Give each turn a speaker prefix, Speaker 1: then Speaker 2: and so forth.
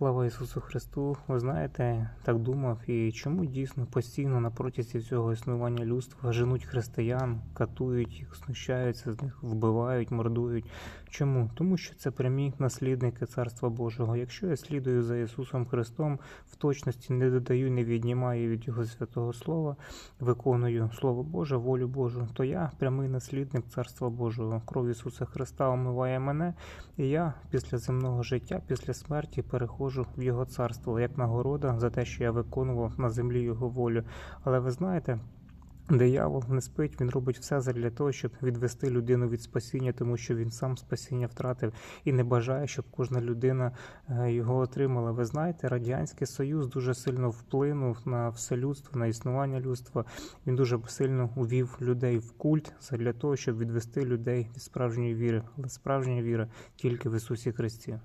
Speaker 1: Слава Ісусу Христу! Ви знаєте, так думав, і чому дійсно постійно на протязі всього існування людства женуть християн, катують їх, знущаються з них, вбивають, мордують. Чому? Тому що це прямі наслідники Царства Божого. Якщо я слідую за Ісусом Христом, в точності не додаю, не віднімаю від Його святого Слова, виконую Слово Боже, волю Божу, то я прямий наслідник Царства Божого. Кров Ісуса Христа омиває мене, і я після земного життя, після смерті переходжу в Його царство як нагорода за те, що я виконував на землі Його волю. Але ви знаєте. Диявол не спить, він робить все для того, щоб відвести людину від спасіння, тому що він сам спасіння втратив і не бажає, щоб кожна людина е, його отримала. Ви знаєте, радянський союз дуже сильно вплинув на все людство, на існування людства. Він дуже сильно увів людей в культ для того, щоб відвести людей від справжньої віри. Але справжня віра тільки в Ісусі Христі.